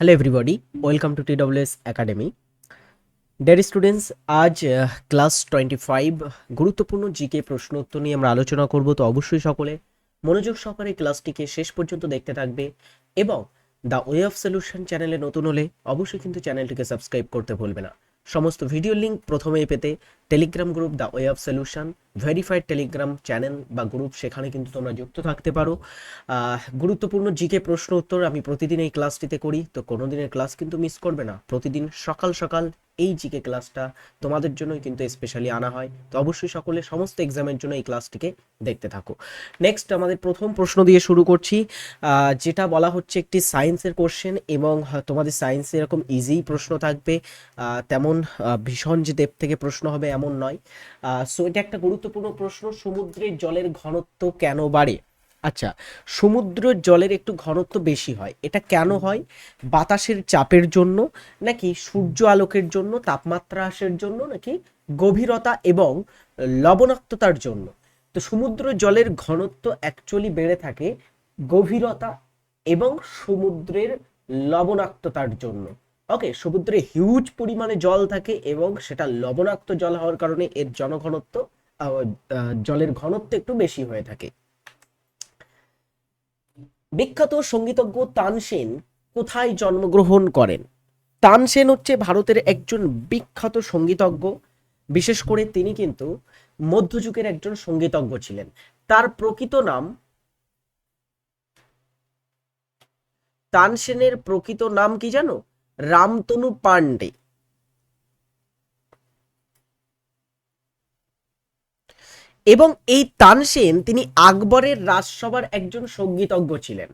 Hello everybody welcome to TWS academy dear students আজ class twenty five গুরুত্বপূর্ণ GK প্রশ্ন উত্তর নিয়ে আমরা আলোচনা করব। তো অবশ্যই সকলে মনোযোগ সহকারে ক্লাসটিকে শেষ পর্যন্ত দেখতে থাকবে এবং দ্য ওয়ে অফ সলিউশন চ্যানেলে নতুন হলে অবশ্যই কিন্তু চ্যানেলটিকে সাবস্ক্রাইব করতে ভুলবে না। সমস্ত ভিডিও লিঙ্ক প্রথমেই পেতে Telegram group the way of solution verified Telegram channel বা গ্রুপ সেখানে কিন্তু তোমরা যুক্ত থাকতে পারো। গুরুত্বপূর্ণ জিকে প্রশ্ন উত্তর আমি প্রতিদিন এই ক্লাসটিতে করি, তো কোনো দিনের ক্লাস কিন্তু মিস করবে না। প্রতিদিন সকাল সকাল এই জিকে ক্লাসটা তোমাদের জন্যই কিন্তু স্পেশালি আনা হয়। তো অবশ্যই সকলে সমস্ত এক্সামের জন্য এই ক্লাসটিকে দেখতে থাকো। নেক্সট আমাদের প্রথম প্রশ্ন দিয়ে শুরু করছি। যেটা বলা হচ্ছে একটি সায়েন্সের কোশ্চেন এবং তোমাদের সায়েন্সে এরকম ইজি প্রশ্ন থাকবে। তেমন ভীষণ যে দেব থেকে প্রশ্ন হবে এমন নয়। সো এটা একটা গুরুত্বপূর্ণ প্রশ্ন, সমুদ্রের জলের ঘনত্ব কেন বাড়ে? আচ্ছা সমুদ্রের জলের একটু ঘনত্ব বেশি হয়, এটা কেন হয়? বাতাসের চাপের জন্য নাকি সূর্য আলোকের জন্য, তাপমাত্রা হ্রাসের জন্য নাকি গভীরতা এবং লবণাক্ততার জন্য? তো সমুদ্র জলের ঘনত্ব অ্যাকচুয়ালি বেড়ে থাকে গভীরতা এবং সমুদ্রের লবণাক্ততার জন্য। ওকে সমুদ্রে হিউজ পরিমাণে জল থাকে এবং সেটা লবণাক্ত জল হওয়ার কারণে এর জনঘনত্ব জলের ঘনত্ব একটু বেশি হয়ে থাকে। বিখ্যাত সঙ্গীতজ্ঞ তানসেন কোথায় জন্মগ্রহণ করেন? তানসেন হচ্ছে ভারতের একজন বিখ্যাত সঙ্গীতজ্ঞ। বিশেষ করে তিনি কিন্তু মধ্যযুগের একজন সঙ্গীতজ্ঞ ছিলেন। তার প্রকৃত নাম তানসেনের প্রকৃত নাম কি জানো? রামতনু পান্ডে এবং এই তানসেন তিনি আকবরের রাজসভার একজন সঙ্গীতজ্ঞ ছিলেন।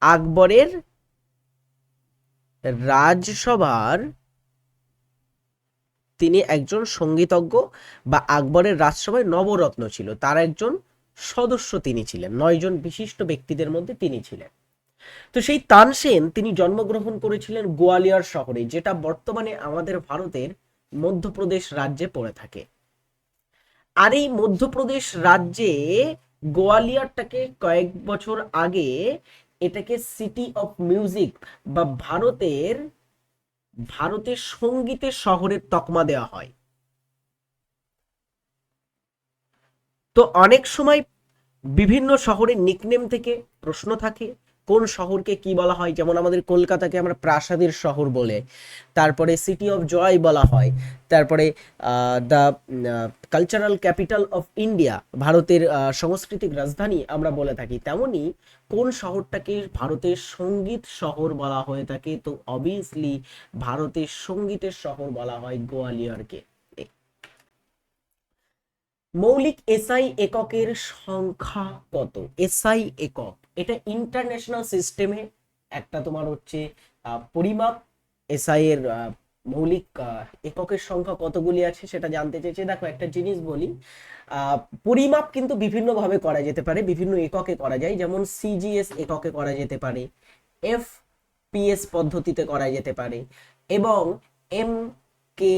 আকবরের রাজসভার তিনি একজন সঙ্গীতজ্ঞ বা আকবরের রাজসভায় নবরত্ন ছিল। তার একজন সদস্য তিনি ছিলেন নয়জন বিশিষ্ট ব্যক্তিদের মধ্যে তিনি ছিলেন। তো সেই তানসেন তিনি জন্মগ্রহণ করেছিলেন গোয়ালিয়র শহরে, যেটা বর্তমানে আমাদের ভারতের মধ্যপ্রদেশ রাজ্যে পড়ে থাকে। আর এই মধ্যপ্রদেশ রাজ্যে গোয়ালিয়রটাকে কয়েক বছর আগে এটাকে সিটি অফ মিউজিক বা ভারতের ভারতের সঙ্গীতের শহরের তকমা দেওয়া হয়। তো অনেক সময় বিভিন্ন শহরের নিকনেম থেকে প্রশ্ন থাকে, কোন শহরকে কি বলা হয়? যেমন আমাদের কলকাতাকে আমরা প্রাসাদের শহর বলে, তারপরে সিটি অফ জয় বলা হয়, তারপরে the cultural capital of India ভারতের সাংস্কৃতিক রাজধানী আমরা বলে থাকি। তেমনি কোন শহরটাকে ভারতের সংগীত শহর বলা হয়ে থাকে? তো অবভিয়াসলি ভারতের সঙ্গীতের শহর বলা হয় গোয়ালিয়রকে। মৌলিক এসআই এককের সংখ্যা কত? এসআই একক। এটা ইন্টারন্যাশনাল সিস্টেমে একটা তোমার হচ্ছে পরিমাপ। এসআই এর মৌলিক এককের সংখ্যা কতগুলি আছে সেটা জানতে চেয়েছে। দেখো, একটা জিনিস বলি পরিমাপ কিন্তু বিভিন্ন ভাবে করা যেতে পারে, বিভিন্ন এককে করা যায়। যেমন সিজিএস এককে করা যেতে পারে এফ পিএস পদ্ধতিতে করা যেতে পারে, এবং এম কে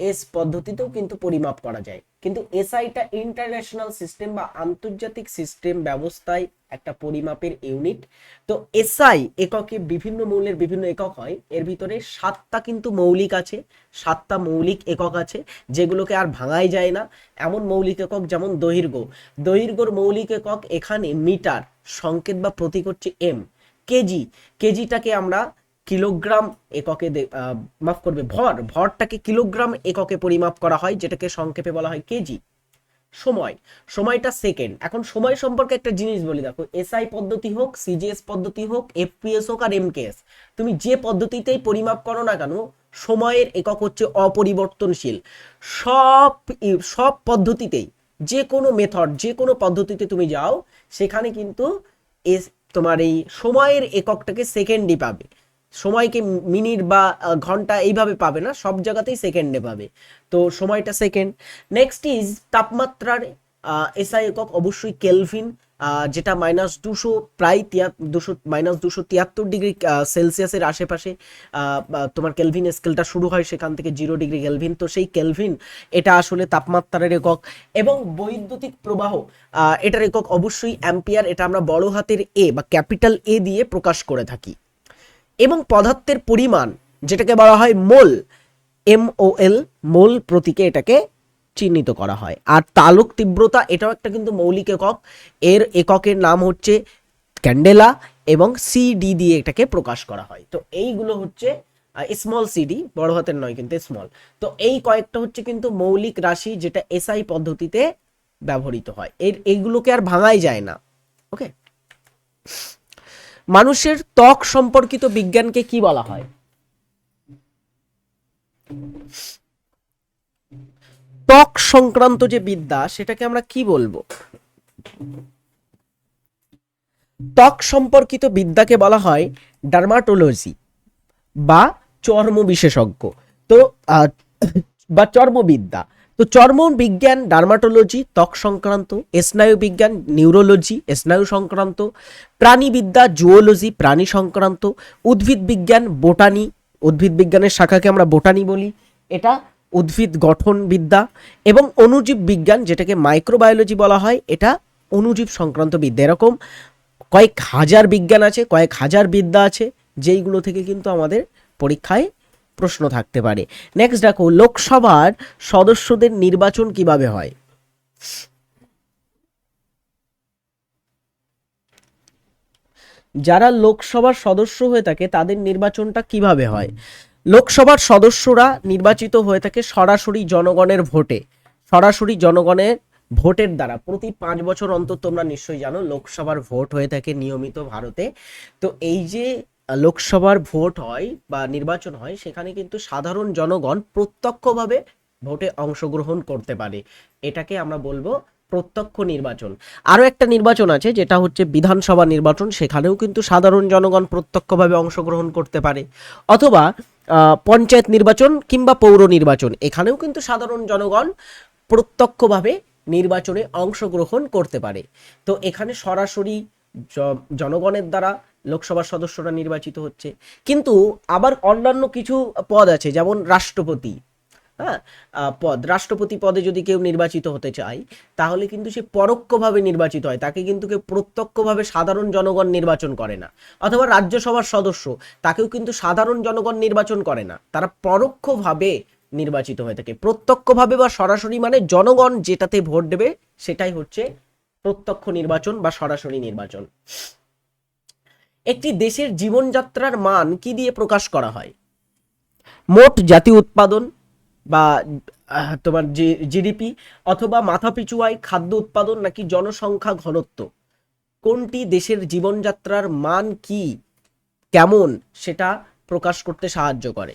এস পদ্ধতিতেও কিন্তু পরিমাপ করা যায়। কিন্তু এসআইটা ইন্টারন্যাশনাল সিস্টেম বা আন্তর্জাতিক সিস্টেম ব্যবস্থায় একটা পরিমাপের ইউনিট। তো এসআই এককে বিভিন্ন মৌলের বিভিন্ন একক হয়। এর ভিতরে সাতটা কিন্তু মৌলিক আছে, সাতটা মৌলিক একক আছে, যেগুলোকে আর ভাঙাই যায় না। এমন মৌলিক একক যেমন দৈর্ঘ্য। দৈর্ঘ্যর মৌলিক একক এখানে মিটার, সংকেত বা প্রতীক হচ্ছে এম। কেজি, কেজিটাকে আমরা কিলোগ্রাম এককে মাফ করবে, ভর, ভরটাকে কিলোগ্রাম এককে পরিমাপ করা হয়, যেটাকে সংক্ষেপে বলা হয় কেজি। সময়, সময়টা সেকেন্ড। এখন সময় সম্পর্কে একটা জিনিস বলি, দেখো, এসআই পদ্ধতি হোক, সিজিএস পদ্ধতি হোক, এফপিএস হোক আর এমকেএস, তুমি যে পদ্ধতিতেই পরিমাপ করো না কেন, সময়ের একক হচ্ছে অপরিবর্তনশীল। সব সব পদ্ধতিতেই, যে কোনো মেথড যে কোনো পদ্ধতিতে তুমি যাও, সেখানে কিন্তু এস, তোমার এই সময়ের এককটাকে সেকেন্ডই পাবে। সময়কে মিনিট বা ঘণ্টা এইভাবে পাবে না, সব জায়গাতেই সেকেন্ডে পাবে। তো সময়টা সেকেন্ড নেক্সট ইজ তাপমাত্রার এসআই একক অবশ্যই কেলভিন যেটা মাইনাস দুশো, প্রায় তিয়া দুশো মাইনাস দুশো তিয়াত্তর ডিগ্রি সেলসিয়াসের আশেপাশে তোমার কেলভিন স্কেলটা শুরু হয় সেখান থেকে জিরো ডিগ্রি কেলভিন তো সেই কেলভিন এটা আসলে তাপমাত্রার একক। এবং বৈদ্যুতিক প্রবাহ এটার একক অবশ্যই অ্যাম্পিয়ার এটা আমরা বড় হাতের এ বা ক্যাপিটাল এ দিয়ে প্রকাশ করে থাকি। এবং পদার্থের পরিমাণ, যেটাকে বলা হয় mole, M O L, mole প্রতীকে এটাকে চিহ্নিত করা হয়। আর তালুক তীব্রতা, এটাও একটা কিন্তু মৌলিক একক। এর এককের নাম হচ্ছে ক্যান্ডেলা এবং সিডি দিয়ে এটাকে প্রকাশ করা হয়। তো এইগুলো হচ্ছে স্মল সিডি বড় হাতের নয় কিন্তু স্মল তো এই কয়েকটা হচ্ছে কিন্তু মৌলিক রাশি যেটা এসআই পদ্ধতিতে ব্যবহৃত হয়। এর এইগুলোকে আর ভাঙাই যায় না। ওকে মানুষের ত্বক সম্পর্কিত বিজ্ঞানকে কি বলা হয়? ত্বক সংক্রান্ত যে বিদ্যা, সেটাকে আমরা কি বলব? ত্বক সম্পর্কিত বিদ্যাকে বলা হয় ডার্মাটোলজি বা চর্ম বিশেষজ্ঞ তো বা চর্মবিদ্যা। তো চর্ম বিজ্ঞান, ডার্মাটোলজি, ত্বক সংক্রান্ত, স্নায়ু বিজ্ঞান, নিউরোলজি, স্নায়ু সংক্রান্ত, প্রাণীবিদ্যা, জুওলজি, প্রাণী সংক্রান্ত, উদ্ভিদ বিজ্ঞান, বোটানি, উদ্ভিদ বিজ্ঞানের শাখাকে আমরা বোটানি বলি। এটা উদ্ভিদ গঠন বিদ্যা এবং অনুজীব বিজ্ঞান যেটাকে মাইক্রোবায়োলজি বলা হয়, এটা অনুজীব সংক্রান্ত বিদ্যা। এরকম কয়েক হাজার বিজ্ঞান আছে, কয়েক হাজার বিদ্যা আছে, যেইগুলো থেকে কিন্তু আমাদের পরীক্ষায় প্রশ্ন থাকতে পারে। নেক্সট দেখো, লোকসভার সদস্যদের নির্বাচন কীভাবে হয়? যারা লোকসভার সদস্য হয়ে থাকে, তাদের নির্বাচনটা কীভাবে হয়? লোকসভার সদস্যরা নির্বাচিত হয়ে থাকে সরাসরি জনগণের ভোটে। সরাসরি জনগণের ভোটের দ্বারা। প্রতি পাঁচ বছর অন্তর তোমরা নিশ্চয়ই জানো, লোকসভার ভোট হয়ে থাকে নিয়মিত ভারতে। তো এই যে লোকসভার ভোট হয় বা নির্বাচন হয়, সেখানে কিন্তু সাধারণ জনগণ প্রত্যক্ষভাবে ভোটে অংশগ্রহণ করতে পারে। এটাকে আমরা বলব প্রত্যক্ষ নির্বাচন। আরও একটা নির্বাচন আছে, যেটা হচ্ছে বিধানসভা নির্বাচন। সেখানেও কিন্তু সাধারণ জনগণ প্রত্যক্ষভাবে অংশগ্রহণ করতে পারে। অথবা পঞ্চায়েত নির্বাচন কিংবা পৌর নির্বাচন, এখানেও কিন্তু সাধারণ জনগণ প্রত্যক্ষভাবে নির্বাচনে অংশগ্রহণ করতে পারে। তো এখানে সরাসরি জনগণের দ্বারা লোকসভার সদস্যরা নির্বাচিত হচ্ছে। কিন্তু আবার অন্যান্য কিছু পদ আছে, যেমন রাষ্ট্রপতি। হ্যাঁ পদ, রাষ্ট্রপতি পদে যদি কেউ নির্বাচিত হতে চায়, তাহলে কিন্তু সে পরোক্ষভাবে নির্বাচিত হয়। তাকে কিন্তু কেউ প্রত্যক্ষভাবে সাধারণ জনগণ নির্বাচন করে না। অথবা রাজ্যসভার সদস্য, তাকেও কিন্তু সাধারণ জনগণ নির্বাচন করে না। তারা পরোক্ষভাবে নির্বাচিত হয়ে থাকে। প্রত্যক্ষভাবে বা সরাসরি মানে জনগণ যেটাতে ভোট দেবে, সেটাই হচ্ছে প্রত্যক্ষ নির্বাচন বা সরাসরি নির্বাচন। একটি দেশের জীবনযাত্রার মান কি দিয়ে প্রকাশ করা হয়? মোট জাতীয় উৎপাদন বা তোমার জিডিপি অথবা মাথাপিছু আয় খাদ্য উৎপাদন নাকি জনসংখ্যা ঘনত্ব? কোনটি দেশের জীবনযাত্রার মান কি? কেমন? সেটা প্রকাশ করতে সাহায্য করে।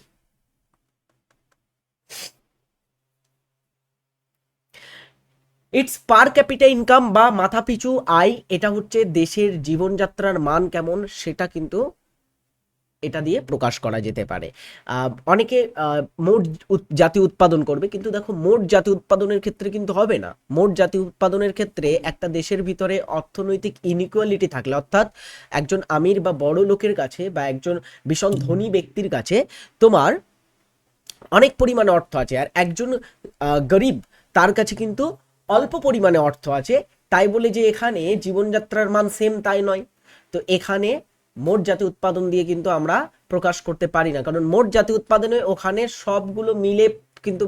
ইটস পার ক্যাপিটা ইনকাম বা মাথাপিছু আয়, এটা হচ্ছে দেশের জীবনযাত্রার মান কেমন, সেটা কিন্তু এটা দিয়ে প্রকাশ করা যেতে পারে। অনেকে মোট জাতীয় উৎপাদন করবে, কিন্তু দেখো, মোট জাতীয় উৎপাদনের ক্ষেত্রে কিন্তু হবে না। মোট জাতীয় উৎপাদনের ক্ষেত্রে একটা দেশের ভিতরে অর্থনৈতিক ইনইকুয়ালিটি থাকলে, অর্থাৎ একজন আমির বা বড় লোকের কাছে বা একজন ভীষণ ধনী ব্যক্তির কাছে তোমার অনেক পরিমাণে অর্থ আছে। আর একজন গরিব, তার কাছে কিন্তু অল্প পরিমাণে অর্থ আছে, তাই বলে যে এখানে জীবনযাত্রার মান সেম তাই নয়। তো এখানে মোট জাতীয় উৎপাদন দিয়ে কিন্তু আমরা প্রকাশ করতে পারি না, কারণ মোট জাতীয় উৎপাদনে ওখানে সবগুলো মিলে কিন্তু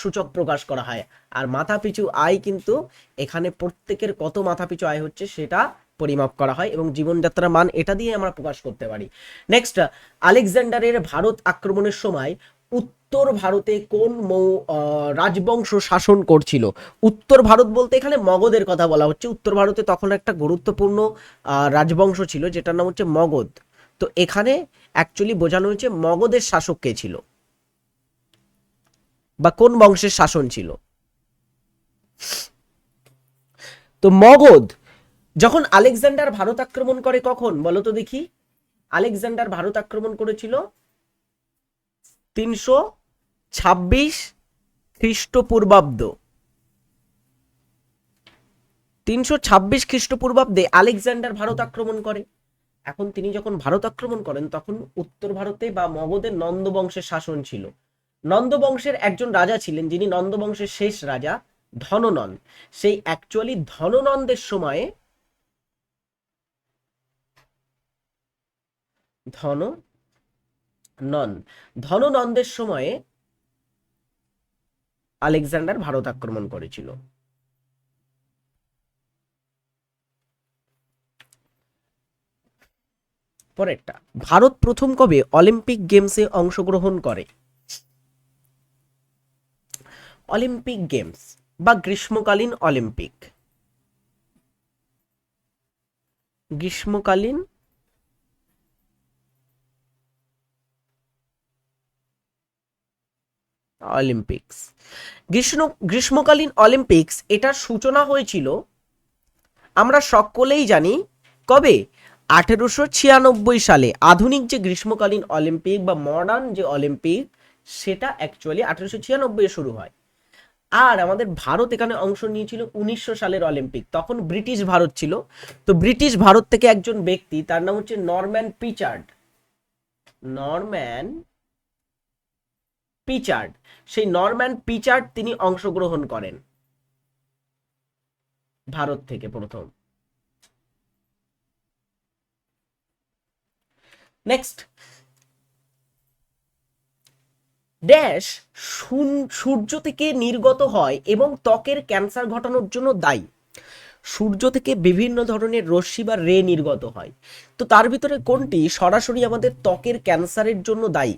সূচক প্রকাশ করা হয়। আর মাথাপিছু আয় কিন্তু এখানে প্রত্যেকের কত মাথাপিছু আয় হচ্ছে সেটা পরিমাপ করা হয় এবং জীবনযাত্রার মান এটা দিয়ে আমরা প্রকাশ করতে পারি। নেক্সট আলেকজান্ডারের ভারত আক্রমণের সময় উত্তর ভারতে কোন মৌ রাজবংশ শাসন করছিল? উত্তর ভারত বলতে এখানে মগধের কথা বলা হচ্ছে। উত্তর ভারতে তখন একটা গুরুত্বপূর্ণ রাজবংশ ছিল, যেটার নাম হচ্ছে মগধ। তো এখানে অ্যাকচুয়ালি বোঝানো হয়েছে মগধের শাসক কে ছিল? বা কোন বংশের শাসন ছিল? তো মগধ, যখন আলেকজান্ডার ভারত আক্রমণ করে কখন? বলো তো দেখি। আলেকজান্ডার ভারত আক্রমণ করেছিল তিনশো ছাব্বিশ খ্রিস্টপূর্বাব্দ। তিনশো ছাব্বিশ খ্রিস্টপূর্বাব্দে আলেকজান্ডার ভারত আক্রমণ করে। এখন তিনি যখন ভারত আক্রমণ করেন, তখন উত্তর ভারতে বা মগধের নন্দ বংশের শাসন ছিল। নন্দ বংশের একজন রাজা ছিলেন যিনি নন্দ বংশের শেষ রাজা ধননন সেই অ্যাকচুয়ালি ধননন্দের সময়ে ধন নন ধননন্দের সময়ে আলেকজান্ডার ভারত আক্রমণ করেছিল। পরেরটা, ভারত প্রথম কবে অলিম্পিক গেমসে অংশগ্রহণ করে? অলিম্পিক গেমস বা গ্রীষ্মকালীন অলিম্পিক? গ্রীষ্মকালীন অলিম্পিক্স গ্রীষ্ম, গ্রীষ্মকালীন অলিম্পিক্স এটার সূচনা হয়েছিল, আমরা সকলেই জানি কবে? আঠেরোশো ছিয়ানব্বই সালে। আধুনিক যে গ্রীষ্মকালীন অলিম্পিক বা মডার্ন যে অলিম্পিক সেটা অ্যাকচুয়ালি আঠেরোশো ছিয়ানব্বই শুরু হয়। আর আমাদের ভারত এখানে অংশ নিয়েছিল উনিশশো সালের অলিম্পিক তখন ব্রিটিশ ভারত ছিল। তো ব্রিটিশ ভারত থেকে একজন ব্যক্তি, তার নাম হচ্ছে নরম্যান পিচার্ড নরম্যান পিচার্ড, সেই নরম্যান পিচার্ড তিনি অংশগ্রহণ করেন। ভারত থেকে প্রথম। নেক্সট ড্যাশ সূর্য থেকে নির্গত হয় এবং ত্বকের ক্যান্সার ঘটানোর জন্য দায়ী। সূর্য থেকে বিভিন্ন ধরনের রশ্মি বা রে নির্গত হয়। তো তার ভিতরে কোনটি সরাসরি আমাদের ত্বকের ক্যান্সারের জন্য দায়ী?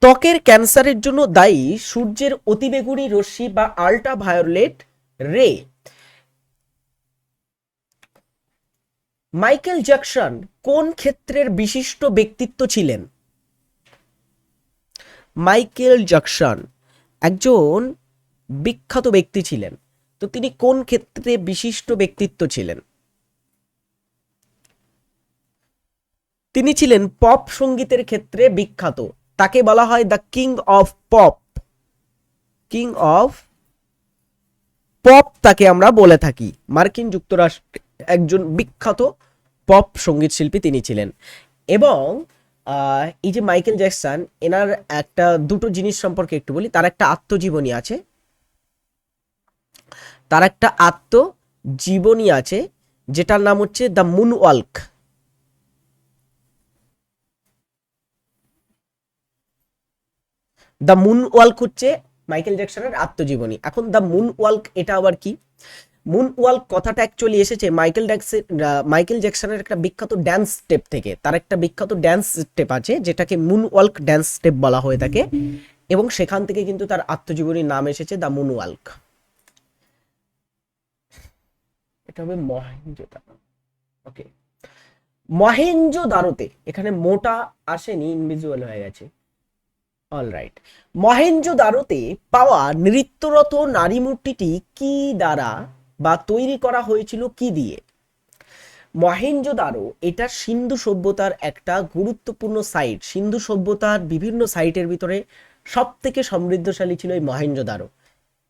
ত্বকের ক্যান্সারের জন্য দায়ী সূর্যের অতিবেগুনি রশ্মি বা ultra violet ray. Michael Jackson কোন ক্ষেত্রের বিশিষ্ট ব্যক্তিত্ব ছিলেন? মাইকেল জ্যাকসন একজন বিখ্যাত ব্যক্তি ছিলেন। তো তিনি কোন ক্ষেত্রে বিশিষ্ট ব্যক্তিত্ব ছিলেন? তিনি ছিলেন পপ সঙ্গীতের ক্ষেত্রে বিখ্যাত। তাকে বলা হয় the king of pop king of pop তাকে আমরা বলে থাকি। মার্কিন যুক্তরাষ্ট্রে একজন বিখ্যাত পপ সংগীত শিল্পী তিনি ছিলেন। এবং এই যে মাইকেল জ্যাকসন, এনার একটা, দুটো জিনিস সম্পর্কে একটু বলি। তার একটা আত্মজীবনী আছে। তার একটা আত্মজীবনী আছে, যেটার নাম হচ্ছে the moon walk the moon walk হচ্ছে মাইকেল জ্যাকসনের আত্মজীবনী। এখন দ্য মুন ওয়াল্ক এটা আবার কি? মুন ওয়াল্ক কথাটা অ্যাকচুয়ালি এসেছে মাইকেল জ্যাকসন মাইকেল জ্যাকসনের একটা বিখ্যাত ড্যান্স স্টেপ থেকে। তার একটা বিখ্যাত ড্যান্স স্টেপ আছে, যেটাকে মুন ওয়াল্ক ড্যান্স স্টেপ বলা হয়ে থাকে। এবং সেখান থেকে কিন্তু তার আত্মজীবনীর নাম এসেছে দ্য মুন ওয়াল্ক এটা হবে মহেঞ্জো ওকে মহেঞ্জো দারোতে এখানে মোটা, আসেনি ইনভিজুয়াল হয়ে গেছে। অলরাইট মহেঞ্জোদারোতে পাওয়া নৃত্যরত নারী মূর্তিটি কি দ্বারা বা তৈরি করা হয়েছিল কি দিয়ে? মহেঞ্জোদারো এটা সিন্ধু সভ্যতার একটা গুরুত্বপূর্ণ সাইট সিন্ধু সভ্যতার বিভিন্ন সাইটের ভিতরে সব থেকে সমৃদ্ধশালী ছিল এই মহেঞ্জোদারো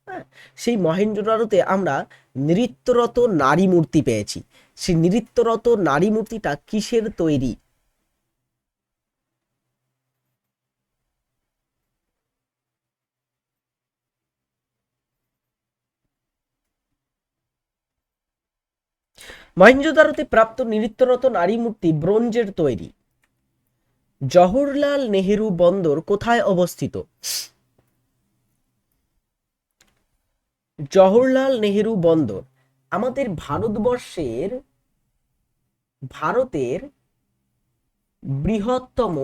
হ্যাঁ সেই মহেঞ্জোদারোতে আমরা নৃত্যরত নারী মূর্তি পেয়েছি। সেই নৃত্যরত নারী মূর্তিটা কিসের তৈরি? মহেঞ্জোদারোতে প্রাপ্ত নৃত্যরত নারী মূর্তি ব্রোঞ্জের তৈরি। জওহরলাল নেহেরু বন্দর কোথায় অবস্থিত? জওহরলাল নেহেরু বন্দর আমাদের ভারতবর্ষের, ভারতের বৃহত্তম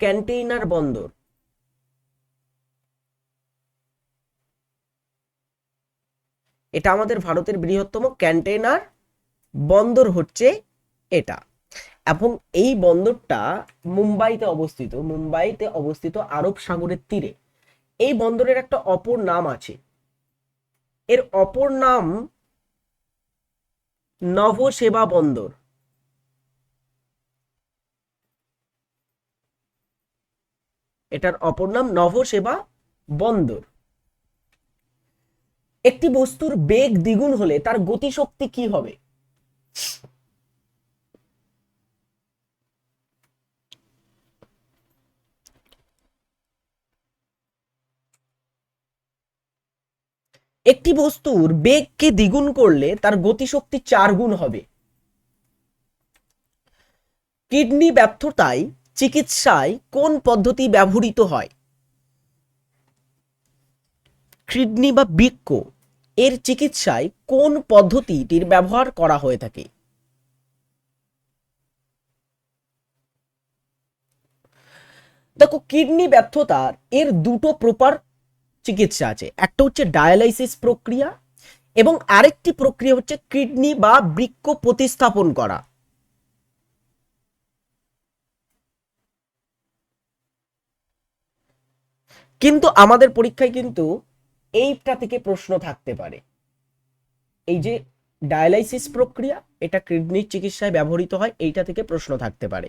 ক্যান্টেইনার বন্দর। এটা আমাদের ভারতের বৃহত্তম ক্যান্টেনার বন্দর হচ্ছে এটা। এবং এই বন্দরটা মুম্বাইতে অবস্থিত মুম্বাইতে অবস্থিত আরব সাগরের তীরে। এই বন্দরের একটা অপর নাম আছে। এর অপর নাম নবসেবা বন্দর। এটার অপর নাম নবসেবা বন্দর। একটি বস্তুর বেগ দ্বিগুণ হলে তার গতিশক্তি কি হবে? একটি বস্তুর বেগকে দ্বিগুণ করলে তার গতিশক্তি চার গুণ হবে। কিডনি ব্যর্থতায় চিকিৎসায় কোন পদ্ধতি ব্যবহৃত হয়? কিডনি বা বৃক্ক এর চিকিৎসায় কোন পদ্ধতিটির ব্যবহার করা হয়ে থাকে? দেখো, কিডনি ব্যর্থতার এর দুটো প্রপার চিকিৎসা আছে। একটা হচ্ছে ডায়ালাইসিস প্রক্রিয়া এবং আরেকটি প্রক্রিয়া হচ্ছে কিডনি বা বৃক্ক প্রতিস্থাপন করা। কিন্তু আমাদের পরীক্ষায় কিন্তু এইটা থেকে প্রশ্ন থাকতে পারে। এই যে ডায়ালাইসিস প্রক্রিয়া, এটা কিডনির চিকিৎসায় ব্যবহৃত হয়, এইটা থেকে প্রশ্ন থাকতে পারে।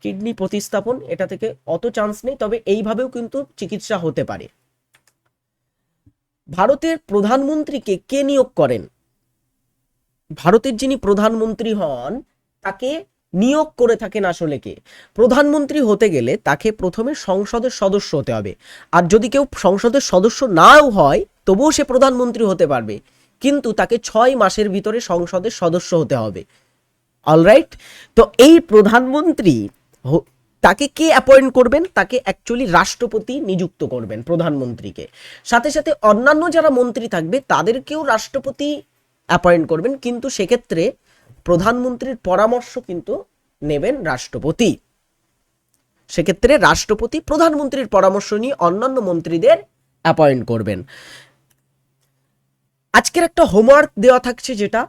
কিডনি প্রতিস্থাপন, এটা থেকে অত চান্স নেই, তবে এইভাবেও কিন্তু চিকিৎসা হতে পারে। ভারতের প্রধানমন্ত্রীকে কে নিয়োগ করেন? ভারতের যিনি প্রধানমন্ত্রী হন, তাকে নিয়োগ করে থাকেন আসলে কে? প্রধানমন্ত্রী হতে গেলে তাকে প্রথমে সংসদের সদস্য হতে হবে। আর যদি কেউ সংসদের সদস্য নাও হয়, তবুও সে প্রধানমন্ত্রী হতে পারবে। কিন্তু তাকে ছয় মাসের ভিতরে সংসদের সদস্য হতে হবে। অলরাইট তো এই প্রধানমন্ত্রী তাকে কে অ্যাপয়েন্ট করবেন? তাকে অ্যাকচুয়ালি রাষ্ট্রপতি নিযুক্ত করবেন প্রধানমন্ত্রীকে। সাথে সাথে অন্যান্য যারা মন্ত্রী থাকবে, তাদেরকেও রাষ্ট্রপতি অ্যাপয়েন্ট করবেন। কিন্তু সেক্ষেত্রে প্রধানমন্ত্রীর পরামর্শ কিন্তু নেবেন রাষ্ট্রপতি। সেক্ষেত্রে রাষ্ট্রপতি প্রধানমন্ত্রীর পরামর্শ নিয়ে অন্যান্য মন্ত্রীদের অ্যাপয়েন্ট করবেন। আজকের একটা হোমওয়ার্ক দেওয়া থাকছে যেটা,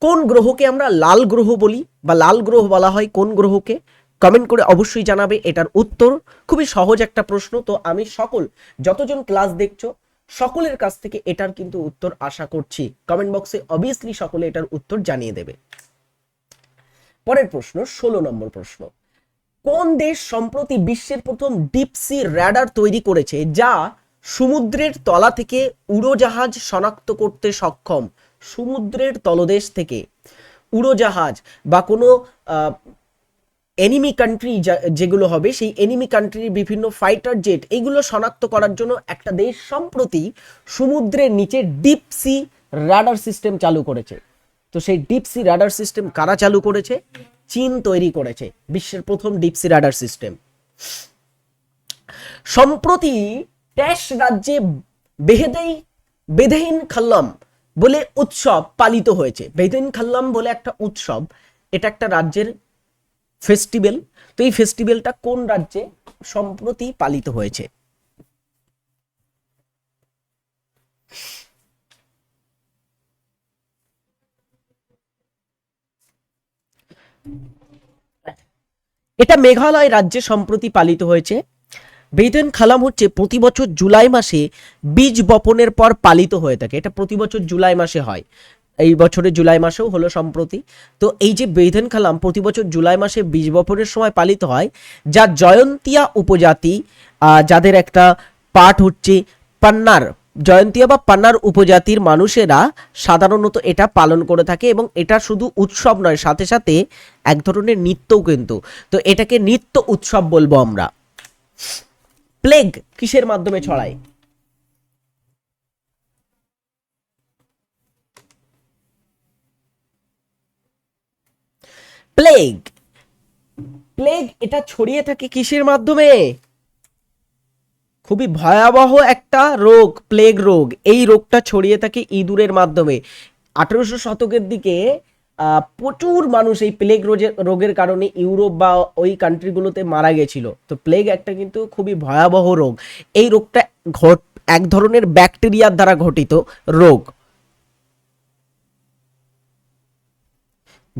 কোন গ্রহকে আমরা লাল গ্রহ বলি বা লাল গ্রহ বলা হয় কোন গ্রহকে? কমেন্ট করে অবশ্যই জানাবে, এটার উত্তর। খুবই সহজ একটা প্রশ্ন, তো আমি সকল, যতজন ক্লাস দেখছ সকলের কাছ থেকে এটার কিন্তু উত্তর আশা করছি। কমেন্ট বক্সে অবভিয়াসলি সকলে এটার উত্তর জানিয়ে দেবে। পরের প্রশ্ন, ষোলো নম্বর প্রশ্ন। কোন দেশ সম্প্রতি বিশ্বের প্রথম ডিপসি র্যাডার তৈরি করেছে যা সমুদ্রের তলা থেকে উড়োজাহাজ শনাক্ত করতে সক্ষম? সমুদ্রের তলদেশ থেকে। উড়োজাহাজ বা কোনো এনিমি কান্ট্রি যেগুলো হবে, সেই এনিমি কান্ট্রির বিভিন্ন ফাইটার জেট এগুলো শনাক্ত করার জন্য একটা দেশ সম্প্রতি সমুদ্রের নিচে ডিপ সি রাডার সিস্টেম চালু করেছে। তো সেই ডিপ সি রাডার সিস্টেম কারা চালু করেছে? চীন তৈরি করেছে, বিশ্বের প্রথম ডিপ সি রাডার সিস্টেম সম্প্রতি ট্যাশ রাজ্যে বেহেদেই বেদেহিন খাল্লাম বলে উৎসব পালিত হয়েছে। বেদেহিন খাল্লাম বলে একটা উৎসব, এটা একটা রাজ্যের ফেস্টিভ্যাল। তো এই ফেস্টিভ্যালটা কোন রাজ্যে সম্প্রতি পালিত হয়েছে? এটা মেঘালয় রাজ্যে সম্প্রতি পালিত হয়েছে। বেদেন খালাম হচ্ছে প্রতি বছর জুলাই মাসে বীজ বপনের পর পালিত হয়ে থাকে। এটা প্রতি বছর জুলাই মাসে হয়। এই বছরের জুলাই মাসেও হলো সম্প্রতি। তো এই যে বেদেন খালাম, প্রতি বছর জুলাই মাসে বীজ বপনের সময় পালিত হয়, যা জয়ন্তিয়া উপজাতি যাদের একটা পাঠ হচ্ছে পান্নার। জয়ন্তিয়া বা পান্নার উপজাতির মানুষেরা সাধারণত এটা পালন করে থাকে এবং এটা শুধু উৎসব নয়, সাথে সাথে এক ধরনের নৃত্যও কিন্তু। তো এটাকে নৃত্য উৎসব বলব আমরা। প্লেগ কিসের মাধ্যমে ছড়ায়? প্লেগ প্লেগ এটা ছড়িয়ে থাকে কিসের মাধ্যমে? খুবই ভয়াবহ একটা রোগ প্লেগ রোগ। এই রোগটা ছড়িয়ে থাকে ইঁদুরের মাধ্যমে। আঠেরোশো শতকের দিকে প্রচুর মানুষ এই প্লেগ রোগের রোগের কারণে ইউরোপ বা ওই কান্ট্রিগুলোতে মারা গেছিল। তো প্লেগ একটা কিন্তু খুবই ভয়াবহ রোগ। এই রোগটা ঘট, এক ধরনের ব্যাকটেরিয়ার দ্বারা ঘটিত রোগ।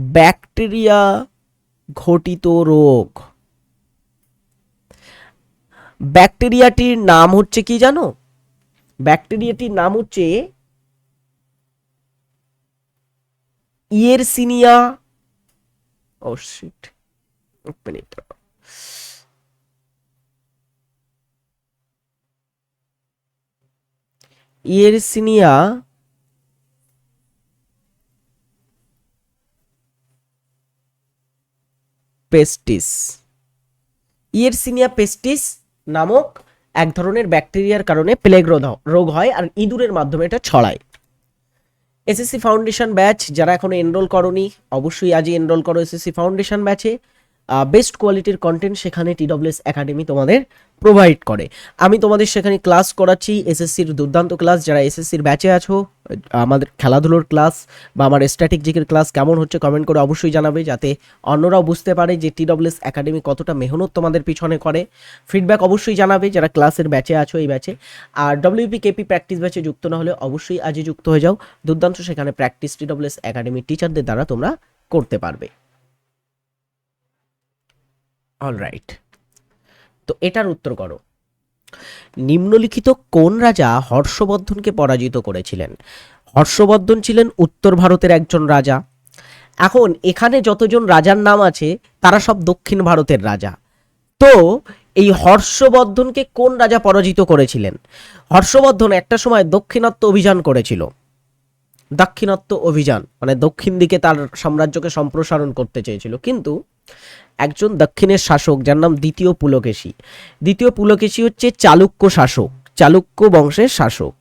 ব্যাকটেরিয়া ঘটিত রোগ। ব্যাকটেরিয়াটির নাম হচ্ছে কি জানো? ব্যাকটেরিয়াটির নাম হচ্ছে ইয়েরসিনিয়া। ও শিট মিনিট ইয়েরসিনিয়া পেস্টিস। ইয়েরসিনিয়া পেস্টিস নামক এক ধরনের ব্যাকটেরিয়ার কারণে প্লেগ রোগ হয় আর ইঁদুরের মাধ্যমে এটা ছড়ায়। এসএসসি ফাউন্ডেশন ব্যাচ যারা এখনও এনরোল করনি, অবশ্যই আজই এনরোল করো এসএসসি ফাউন্ডেশন ব্যাচে বেস্ট কোয়ালিটির কন্টেন্ট সেখানে টিডব্লিউএস একাডেমি তোমাদের প্রোভাইড করে। আমি তোমাদের সেখানে ক্লাস করাচ্ছি এসএসসির দুর্দান্ত ক্লাস যারা এসএসসির ব্যাচে আছো, আমাদের খেলাধুলোর ক্লাস বা আমার স্ট্র্যাটেজিকের ক্লাস কেমন হচ্ছে কমেন্ট করে অবশ্যই জানাবে, যাতে অন্যরাও বুঝতে পারে যে টিডব্লিউএস একাডেমি কতটা মেহনত তোমাদের পিছনে করে। ফিডব্যাক অবশ্যই জানাবে যারা ক্লাসের ব্যাচে আছো এই ব্যাচে আর ডব্লিউপি কেপি প্র্যাকটিস ব্যাচে যুক্ত না হলে অবশ্যই আজই যুক্ত হয়ে যাও। দুর্দান্ত সেখানে প্র্যাকটিস টিডব্লিউএস একাডেমির টিচারদের দ্বারা তোমরা করতে পারবে। অলরাইট তো এটার উত্তর করো। নিম্নলিখিত কোন রাজা হর্ষবর্ধনকে পরাজিত করেছিলেন? হর্ষবর্ধন ছিলেন উত্তর ভারতের একজন রাজা। এখন এখানে যতজন রাজার নাম আছে, তারা সব দক্ষিণ ভারতের রাজা। তো এই হর্ষবর্ধনকে কোন রাজা পরাজিত করেছিলেন? হর্ষবর্ধন একটা সময় দক্ষিণাত্য অভিযান করেছিল। দাক্ষিণাত্য অভিযান মানে দক্ষিণ দিকে তার সাম্রাজ্যকে সম্প্রসারণ করতে চেয়েছিল। কিন্তু একজন দক্ষিণের শাসক, যার নাম দ্বিতীয় পুলকেশী দ্বিতীয় পুলকেশী হচ্ছে চালুক্য শাসক, চালুক্য বংশের শাসক।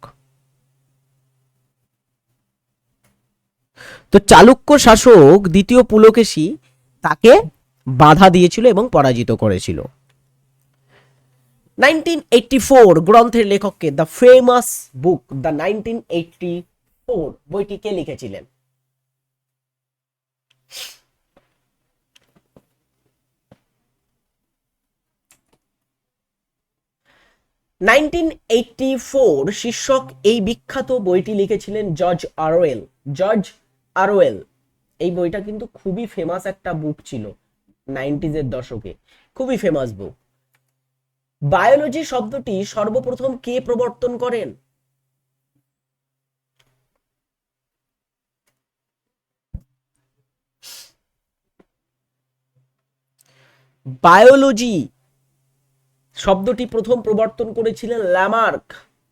তো চালুক্য শাসক দ্বিতীয় পুলকেশী তাকে বাধা দিয়েছিল এবং পরাজিত করেছিল। নাইনটিন গ্রন্থের লেখককে the famous book, the nineteen eighty four বইটি কে লিখেছিলেন? নাইনটিন শীর্ষক এই বিখ্যাত বইটি লিখেছিলেন জর্জ আরওয়েল। জর্জ আরওয়েল, এই বইটা কিন্তু খুবই ফেমাস একটা বুক ছিল নাইনটিজের দশকে। খুবই ফেমাস বুক বায়োলজি শব্দটি সর্বপ্রথম কে প্রবর্তন করেন? বায়োলজি শব্দটি প্রথম প্রবর্তন করেছিলেন ল্যামার্ক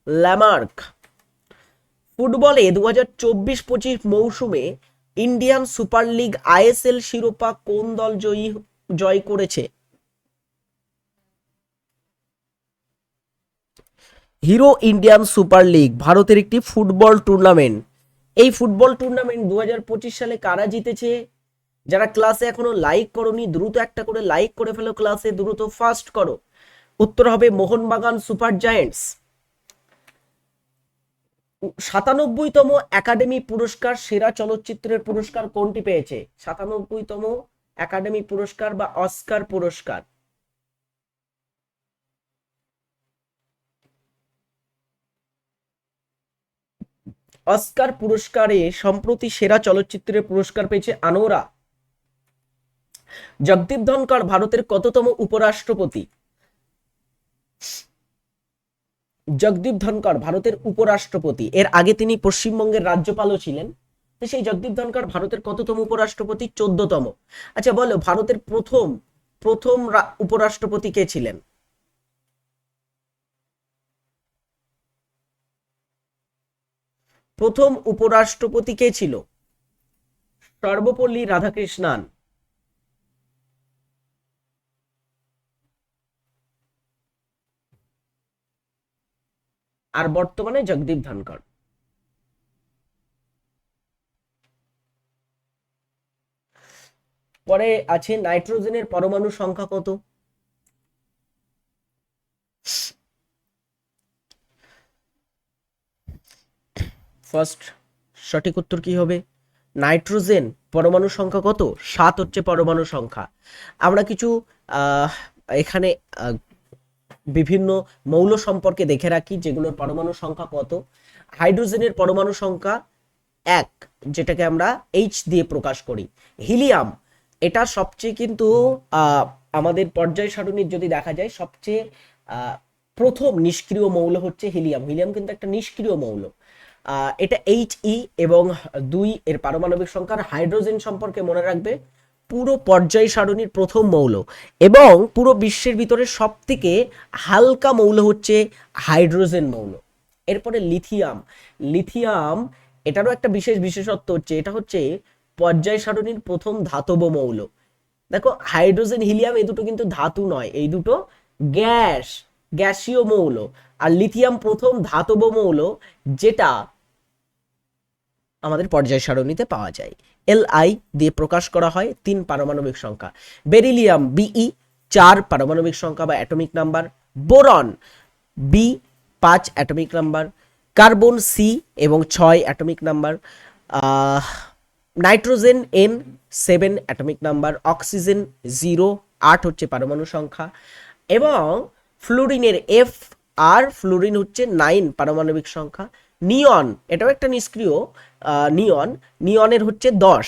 ল্যামার্ক। ফুটবলে দু হাজার চব্বিশ পঁচিশ মৌসুমে ইন্ডিয়ান সুপার লিগ আইএসএল শিরোপা কোন দল জয়ী, জয় করেছে? হিরো ইন্ডিয়ান সুপার লিগ, ভারতের একটি ফুটবল টুর্নামেন্ট। এই ফুটবল টুর্নামেন্ট দু হাজার পঁচিশ সালে কারা জিতেছে? যারা ক্লাসে এখনও লাইক করনি, দ্রুত একটা করে লাইক করে ফেলো ক্লাসে দ্রুত ফাস্ট করো। উত্তর হবে মোহনবাগান সুপার জায়েন্টস সাতানব্বইতম একাডেমি পুরস্কার, সেরা চলচ্চিত্রের পুরস্কার কোনটি পেয়েছে? সাতানব্বইতম একাডেমি পুরস্কার বা অস্কার পুরস্কার? অস্কার পুরস্কারে সম্প্রতি সেরা চলচ্চিত্রের পুরস্কার পেয়েছে আনোরা। জগদীপ ধনকর ভারতের কততম উপরাষ্ট্রপতি? জগদীপ ধনকর ভারতের উপরাষ্ট্রপতি। এর আগে তিনি পশ্চিমবঙ্গের রাজ্যপালও ছিলেন। সেই জগদীপ ধনকর ভারতের কততম উপরাষ্ট্রপতি? চোদ্দতম। আচ্ছা বলো, ভারতের প্রথম প্রথম উপরাষ্ট্রপতি কে ছিলেন? প্রথম উপরাষ্ট্রপতি কে ছিল? সর্বপল্লী রাধাকৃষ্ণান। আর বর্তমানে জগদীপ ধনকর পরে আছে নাইট্রোজেনের পরমাণু সংখ্যা কত? ফার্স্ট সঠিক উত্তর কি হবে? নাইট্রোজেন পরমাণু সংখ্যা কত? সাত হচ্ছে পরমাণু সংখ্যা। আমরা কিছু এখানে বিভিন্ন মৌল সম্পর্কে দেখে রাখি, যেগুলোর পরমাণু সংখ্যা কত? হাইড্রোজেনের পরমাণু সংখ্যা এক, যেটাকে আমরা এইচ দিয়ে প্রকাশ করি। হিলিয়াম, এটা সবচেয়ে কিন্তু আমাদের পর্যায় সারণীর যদি দেখা যায়, সবচেয়ে প্রথম নিষ্ক্রিয় মৌল হচ্ছে হিলিয়াম। হিলিয়াম কিন্তু একটা নিষ্ক্রিয় মৌল। এটা এইচ ই এবং দুই এর পারমাণবিক সংখ্যার হাইড্রোজেন সম্পর্কে মনে রাখবে পুরো পর্যায় সারণীর প্রথম মৌল এবং পুরো বিশ্বের ভিতরে সব থেকে হালকা মৌল হচ্ছে হাইড্রোজেন মৌল। এরপরে লিথিয়াম। লিথিয়াম, এটারও একটা বিশেষ বিশেষত্ব হচ্ছে, এটা হচ্ছে পর্যায় সারণীর প্রথম ধাতব মৌল। দেখো, হাইড্রোজেন, হিলিয়াম এই দুটো কিন্তু ধাতু নয়, এই দুটো গ্যাস, গ্যাসীয় মৌল। আর লিথিয়াম প্রথম ধাতব মৌল, যেটা আমাদের পর্যায় সারণীতে পাওয়া যায়। এল আই দিয়ে প্রকাশ করা হয়, তিন পারমাণবিক সংখ্যা। বেরিলিয়াম বিই চার পারমাণবিক সংখ্যা বা অ্যাটমিক নাম্বার। বোরন বি পাঁচ অ্যাটমিক নাম্বার। কার্বন সি এবং ছয় atomic number. Nitrogen N seven atomic number. Oxygen zero, আট হচ্ছে পারমাণু সংখ্যা। এবং ফ্লুরিনের এফ আর ফ্লুরিন হচ্ছে নাইন পারমাণবিক সংখ্যা। নিয়ন, এটাও একটা নিষ্ক্রিয় নিয়ন, নিয়নের হচ্ছে দশ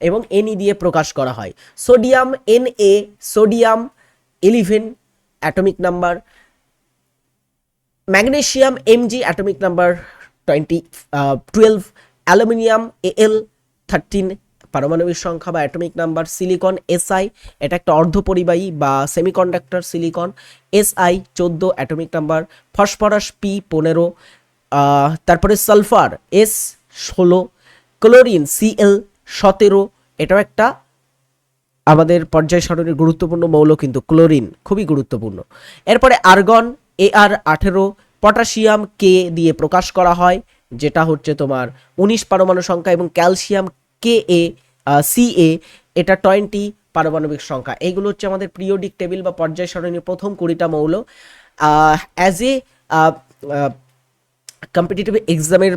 এবং এনই দিয়ে প্রকাশ করা হয়। Sodium N A sodium eleven atomic number magnesium MG atomic number twenty twelve aluminium A L thirteen পারমাণবিক সংখ্যা বা অ্যাটমিক নাম্বার সিলিকন এসআই এটা একটা অর্ধপরিবাহী বা সেমিকন্ডাক্টর সিলিকন এসআই চোদ্দ অ্যাটমিক নাম্বার ফসফরাস পি পনেরো তারপরে সালফার, এস ষোলো, ক্লোরিন, সিএল সতেরো, এটাও একটা আমাদের পর্যায় সারণীর গুরুত্বপূর্ণ মৌল, কিন্তু ক্লোরিন খুবই গুরুত্বপূর্ণ। এরপরে আর্গন এ আর আঠেরো, পটাশিয়াম কে দিয়ে প্রকাশ করা হয়, যেটা হচ্ছে তোমার উনিশ পারমাণু সংখ্যা এবং ক্যালসিয়াম কে এ সি এ, এটা টোয়েন্টি পারমাণবিক সংখ্যা। এইগুলো হচ্ছে আমাদের পিরিয়ডিক টেবিল বা পর্যায় সারণীর প্রথম কুড়িটা মৌল। অ্যাজ এ কম্পিটিটিভ এক্সামের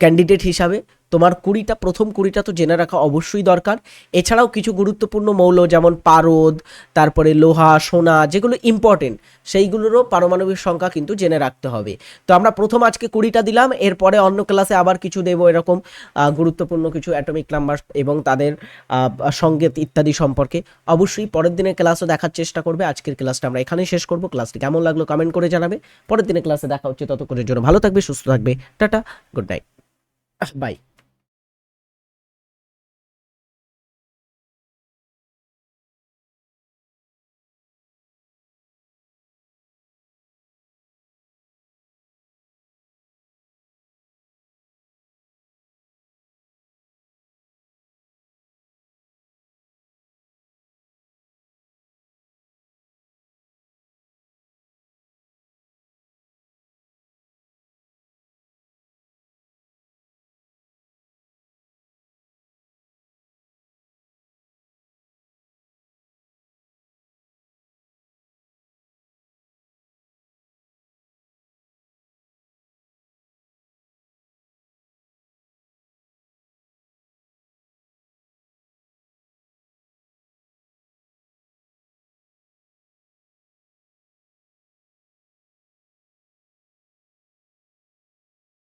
ক্যান্ডিডেট হিসাবে তোমার কুড়িটা, প্রথম কুড়িটা তো জেনে রাখা অবশ্যই দরকার। এছাড়াও কিছু গুরুত্বপূর্ণ মৌল যেমন পারদ, তারপরে লোহা, সোনা, যেগুলো ইম্পর্টেন্ট সেইগুলোরও পারমাণবিক সংখ্যা কিন্তু জেনে রাখতে হবে। তো আমরা প্রথম আজকে কুড়িটা দিলাম, এরপরে অন্য ক্লাসে আবার কিছু দেবো এরকম গুরুত্বপূর্ণ কিছু অ্যাটমিক নাম্বার এবং তাদের সংগীত ইত্যাদি সম্পর্কে। অবশ্যই পরের দিনের ক্লাসও দেখার চেষ্টা করবে, আজকের ক্লাসটা আমরা এখানেই শেষ করব। ক্লাসটি কেমন লাগল কমেন্ট করে জানাবে। পরের দিনের ক্লাসে দেখা হচ্ছে, ততক্ষণের জন্য ভালো থাকবে, সুস্থ থাকবে, টাটা গুড নাইট বাই